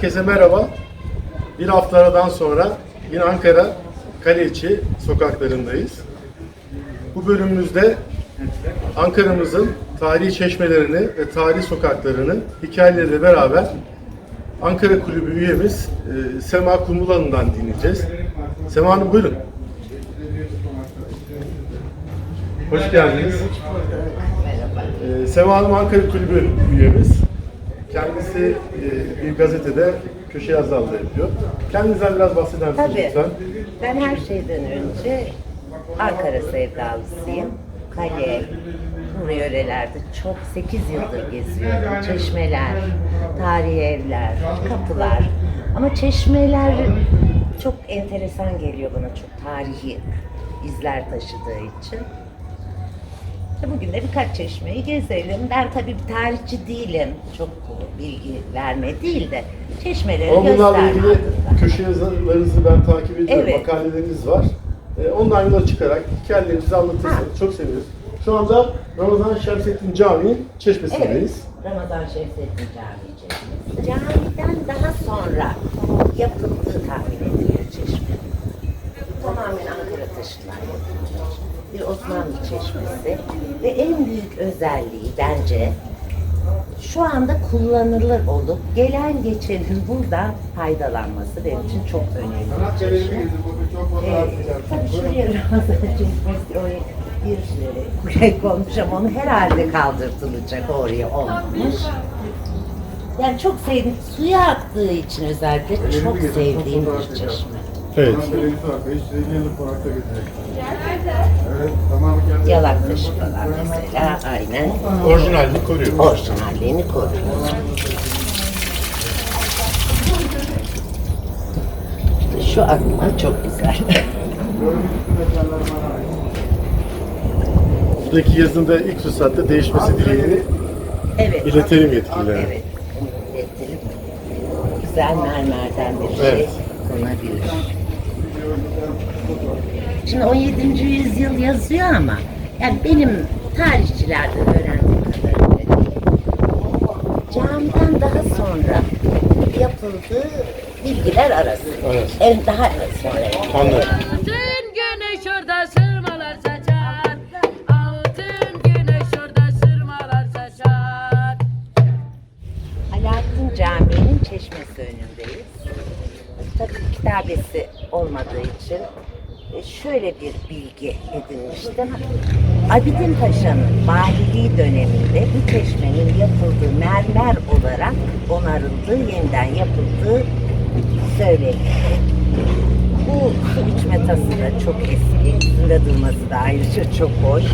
Herkese merhaba. Bir hafta aradan sonra yine Ankara Kaleiçi sokaklarındayız. Bu bölümümüzde Ankara'mızın tarihi çeşmelerini ve tarihi sokaklarını hikayeleriyle beraber Ankara Kulübü üyemiz e, Sema Kumbulan'dan dinleyeceğiz. Sema Hanım buyurun. Hoş geldiniz. Ee, Sema Hanım Ankara Kulübü üyemiz. Kendisi e, bir gazetede köşe yazarlığı yapıyor. Kendinizden biraz bahseder misiniz Tabii. lütfen? Ben her şeyden önce Ankara sevdalısıyım. Kale, bu yörelerde çok 8 yıldır geziyorum. Çeşmeler, tarihi evler, kapılar. Ama çeşmeler çok enteresan geliyor bana. Çok tarihi izler taşıdığı için. Bugün de birkaç çeşmeyi gezelim. Ben tabii bir tarihçi değilim. Çok bilgi verme değil de çeşmeleri Ama bunlarla gösterme ilgili köşe yazılarınızı ben takip ediyorum. Evet. Makaleleriniz var. E, ondan yola çıkarak hikayelerinizi anlatırsanız Ha. çok seviniriz. Şu anda Ramazan Şemsettin Camii'nin çeşmesindeyiz. Evet, Ramazan Şemsettin Camii çeşmesi. Camiden daha sonra yapıldığı tahmin ediliyor çeşme. Tamamen Ankara taşından yapılmış. Bir Osmanlı çeşmesi ve en büyük özelliği bence şu anda kullanılır olup gelen geçenin burada faydalanması benim için çok önemli bir çeşme. Ee, tabii şuraya bir kule konmuş ama onu herhalde kaldırtılacak oraya olmamış. Yani çok sevdiğim, suya aktığı için özellikle çok sevdiğim bir çeşme. Evet. Yalak taşı falan mesela aynen Orijinalini koruyor. orijinalliğini koruyor. Şu akma çok güzel. Buradaki yazında ilk fırsatta değişmesi dileğini Evet. İletelim yetkililere. Evet. İletelim. Güzel mermerden bir şey Evet. konabilir. Şimdi 17. yüzyıl yazıyor ama yani benim tarihçilerden öğrendiğim kadarıyla camiden daha sonra yapıldığı bilgiler arası. Evet. En daha sonra. Anladım. Altın güneş orada sırmalar saçar. Altın güneş orada sırmalar saçar. Alaaddin Camii'nin çeşmesi önündeyiz. Tabii kitabesi olmadığı için şöyle bir bilgi edinmiştim. Abidin Paşa'nın valiliği döneminde bu çeşmenin yapıldığı mermer olarak onarıldığı, yeniden yapıldığı söyleniyor. Bu su içme tası da çok eski. Üstünde durması da ayrıca çok hoş.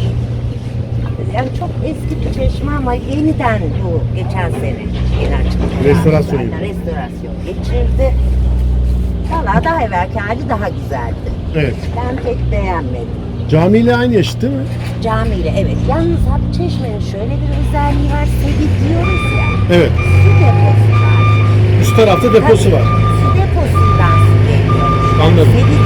Yani çok eski bir çeşme ama yeniden bu geçen sene yeni açıldı. Restorasyon restorasyon geçirdi. Valla daha evvelki hali daha güzeldi. Evet. Ben pek beğenmedim. Camiyle aynı yaşıt değil mi? Camiyle evet. Yalnız abi çeşmenin şöyle bir özelliği var. Sevi diyoruz ya. Evet. Su deposu var. Üst tarafta deposu Tabii, var. Su deposundan su geliyor. Anladım. Sevi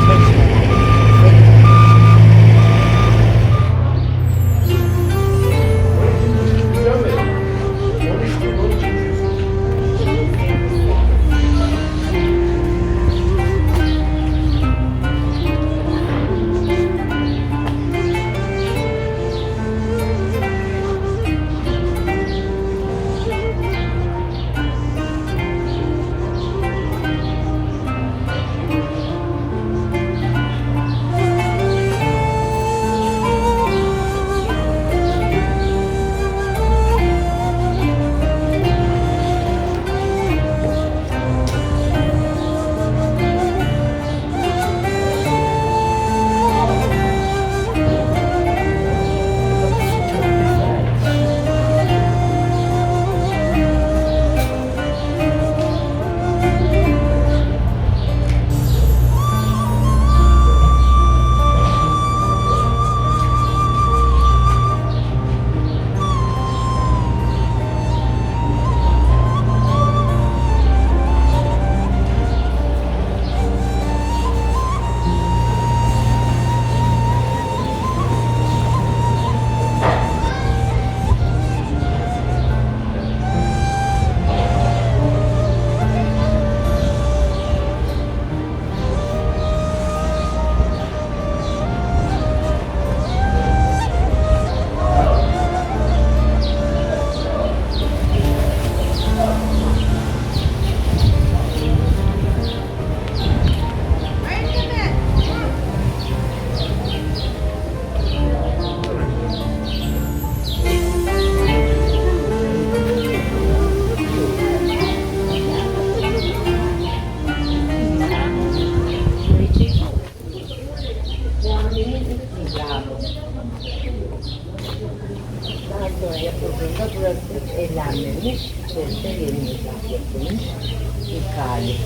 yapılmış ilk hali.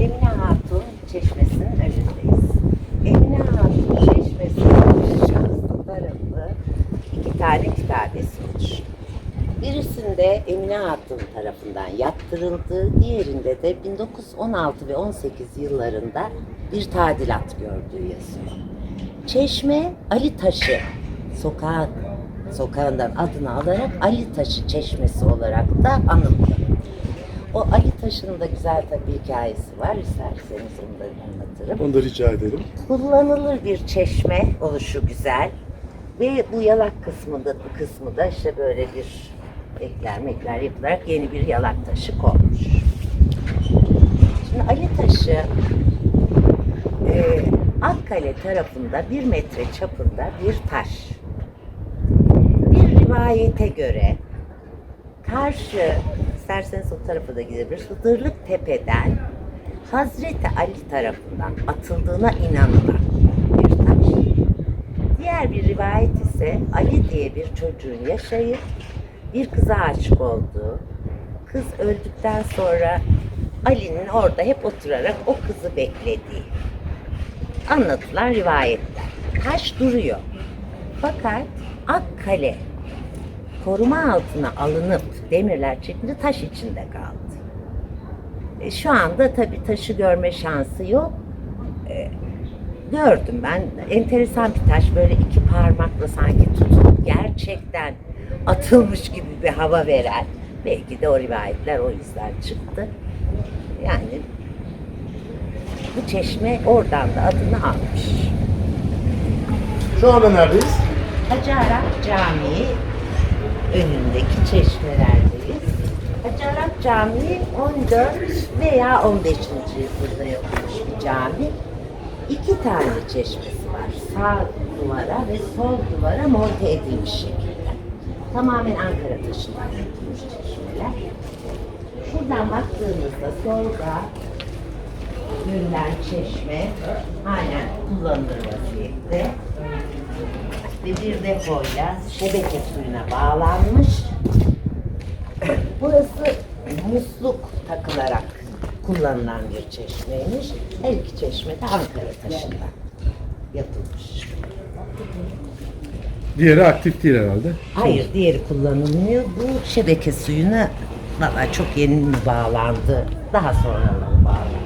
Emine Hatun Çeşmesi'nin önündeyiz. Emine Hatun Çeşmesi'nin şanslı tarafı iki tane kitabesi var. Birisinde Emine Hatun tarafından yaptırıldığı, diğerinde de 1916 ve 18 yıllarında bir tadilat gördüğü yazıyor. Çeşme Ali Taşı sokağı sokağından adını alarak Ali Taşı Çeşmesi olarak da anılıyor. O Ali Taşı'nın da güzel tabii hikayesi var. İsterseniz onu da anlatırım. Onu da rica ederim. Kullanılır bir çeşme oluşu güzel. Ve bu yalak kısmında, bu kısmı da işte böyle bir ekler mekler yapılarak yeni bir yalak taşı konmuş. Şimdi Ali Taşı e, Akkale tarafında bir metre çapında bir taş. Bir rivayete göre karşı, isterseniz o tarafa da gidebiliriz. Hıdırlık Tepe'den Hazreti Ali tarafından atıldığına inanılan bir taş. Diğer bir rivayet ise Ali diye bir çocuğun yaşayıp bir kıza aşık olduğu, kız öldükten sonra Ali'nin orada hep oturarak o kızı beklediği anlatılan rivayetler. Taş duruyor. Fakat Akkale koruma altına alınıp demirler çekince taş içinde kaldı. E, şu anda tabii taşı görme şansı yok. E, gördüm ben. Enteresan bir taş böyle iki parmakla sanki tutulup gerçekten atılmış gibi bir hava veren. Belki de o rivayetler o yüzden çıktı. Yani bu çeşme oradan da adını almış. Şu anda neredeyiz? Hacı Arap Camii önündeki çeşmelerdeyiz. Hacı Arap Camii 14 veya 15. yüzyılda yapılmış bir cami. İki tane çeşmesi var. Sağ duvara ve sol duvara monte edilmiş şekilde. Tamamen Ankara taşından yapılmış çeşmeler. Şuradan baktığımızda solda görülen çeşme halen kullanılır vaziyette ve bir depoyla şebeke suyuna bağlanmış. Burası musluk takılarak kullanılan bir çeşmeymiş. Her iki çeşme de Ankara taşından yapılmış. Diğeri aktif değil herhalde. Hayır, diğeri kullanılmıyor. Bu şebeke suyuna valla çok yeni mi bağlandı, daha sonradan bağlanmış.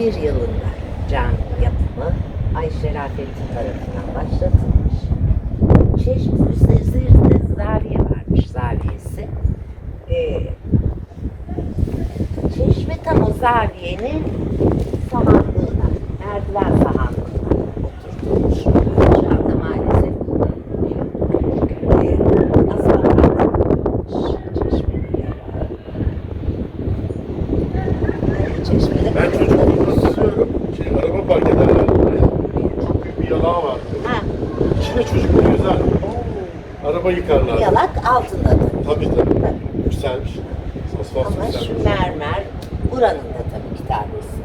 1331 yılında cami yapımı Ayşe Rafettin tarafından başlatılmış. Çeşme üzerinde zaviye varmış zaviyesi. Ee, Çeşme tam o zaviyenin sahanlığına, merdiven sahanlığına oturtulmuş. Şu anda maalesef kullanılmıyor. Ee, asfalt atılmış Çeşme'nin yarağı. Çeşme'de Ben çocukluğumda hatırlıyorum. Şey, araba park ederler buraya. Çok büyük bir yalağı vardı. Ha, Yüzer. Araba yıkarlar. yalak altında da. Tabii tabii. Asfalt Ama yükselmiş. şu mermer buranın da tabii ki tanesi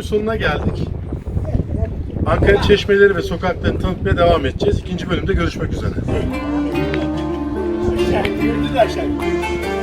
bölümün sonuna geldik. Ankara çeşmeleri ve sokaklarını tanıtmaya devam edeceğiz. İkinci bölümde görüşmek üzere. Aşağı, aşağı.